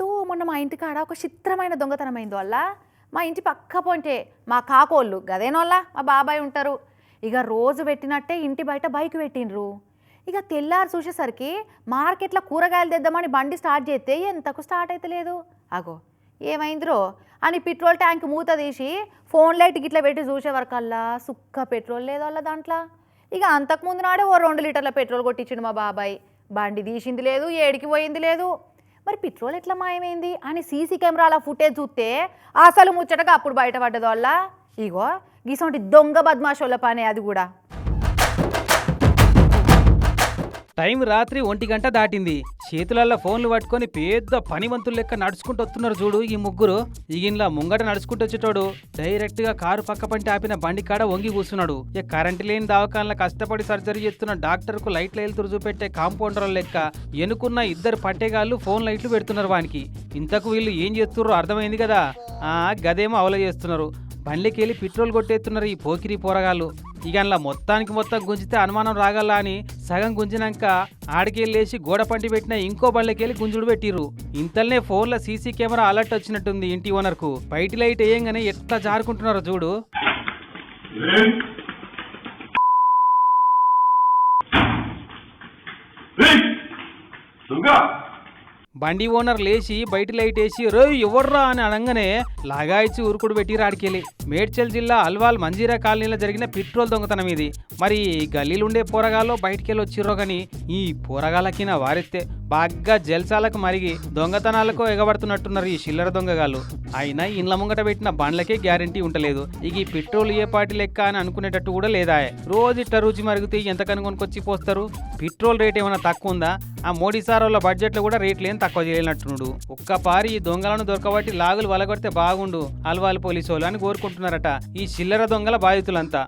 అన్నట్టు మొన్న మా ఇంటికాడ ఒక చిత్రమైన దొంగతనం అయింది వల్ల మా ఇంటి పక్క పొంటే మా కాకోళ్ళు గదేనోళ్ళ మా బాబాయ్ ఉంటారు. ఇక రోజు పెట్టినట్టే ఇంటి బయట బైక్ పెట్టిండ్రు. ఇక తెల్లారు చూసేసరికి మార్కెట్లో కూరగాయలు తెద్దామని బండి స్టార్ట్ చేస్తే ఎంతకు స్టార్ట్ అయితే లేదు అగో ఏమైందిరో? అని పెట్రోల్ ట్యాంక్ మూత తీసి ఫోన్ లైట్ గిట్ల పెట్టి చూసే వరకల్లా సుక్క పెట్రోల్ లేదు వాళ్ళ దాంట్లో. ఇక అంతకుముందు నాడే ఓ రెండు లీటర్ల పెట్రోల్ కొట్టించిండు మా బాబాయ్. బండి తీసింది లేదు ఏడికి పోయింది లేదు. మరి పెట్రోల్ ఎట్లా మాయమైంది? అని సీసీ కెమెరాల ఫుటేజ్ చూస్తే అసలు ముచ్చటగా అప్పుడు బయటపడ్డదోళ్ళ వల్ల ఇగో గీసంటి దొంగ బద్మాషోళ్ళ పని అది కూడా. టైం రాత్రి ఒంటి గంట దాటింది. చేతులల్లో ఫోన్లు పట్టుకొని పెద్ద పనివంతులు లెక్క నడుచుకుంటూ వస్తున్నారు చూడు ఈ ముగ్గురు. ఇగిన్లా ముంగట నడుచుకుంటూ వచ్చేటోడు. డైరెక్ట్గా కారు పక్క పంటి ఆపిన బండి కాడ వంగి కూర్చున్నాడు. ఇక కరెంట్ లేని దవాఖానలో కష్టపడి సర్జరీ చేస్తున్న డాక్టర్కు లైట్లు వెళ్తురు చూపెట్టే కాంపౌండర్ లెక్క ఎనుకున్న ఇద్దరు పట్టేగాళ్ళు ఫోన్ లైట్లు పెడుతున్నారు వానికి. ఇంతకు వీళ్ళు ఏం చేస్తున్నారో అర్థమైంది కదా. ఆ గదేమో అవల చేస్తున్నారు. బండికి వెళ్ళి పెట్రోల్ కొట్టేస్తున్నారు ఈ పోకిరి పోరగాళ్ళు. ఇక అందులో మొత్తానికి మొత్తం గుంజితే అనుమానం రాగల అని సగం గుంజినాక ఆడికెళ్ళేసి గోడ పంటి పెట్టిన ఇంకో బళ్ళకెళ్ళి గుంజుడు పెట్టిర్రు. ఇంతల్నే ఫోన్లో సీసీ కెమెరా అలర్ట్ వచ్చినట్టుంది ఇంటి ఓనర్కు. బయటి లైట్ వేయంగానే ఎట్లా జారుకుంటున్నారో చూడు. ఏయ్! బండి ఓనర్ లేచి బయట లైట్ వేసి రో ఎవర్రా? అని అనగానే లాగాయిచి ఉరుకుడు పెట్టి రాడికెళ్ళి మేడ్చల్ జిల్లా అల్వాల్ మంజీరా కాలనీలో జరిగిన పెట్రోల్ దొంగతనం ఇది. మరి గల్లీలుండే పోరగాళ్ళు బయటికెళ్ళి వచ్చిర్రో గాని ఈ పోరగాళ్ళకిన వారెత్తే. బాగా జల్సాలకు మరిగి దొంగతనాలకు ఎగబడుతున్నట్టున్నారు ఈ చిల్లర దొంగగాళ్ళు. అయినా ఇండ్ల ముంగట పెట్టిన బండ్లకే గ్యారంటీ ఉండలేదు. ఇక ఈ పెట్రోల్ ఏ పాటి లెక్క అని అనుకునేటట్టు కూడా లేదా? రోజు ఇట్ట రుచి మరిగితే ఎంత కనుగొనుకొచ్చి పోస్తారు? పెట్రోల్ రేట్ ఏమైనా తక్కువ ఉందా? ఆ మోడీ సార్ వాళ్ళ బడ్జెట్లో కూడా రేట్లు ఏం తక్కువ చేయలేనట్టున్నాడు. ఒక్క పారి ఈ దొంగలను దొరకబట్టి లాగులు వలగొడితే బాగుండు. అల్వాల్ పోలీసు వాళ్ళు అని కోరుకుంటున్నారట ఈ చిల్లర దొంగల బాధితులంతా.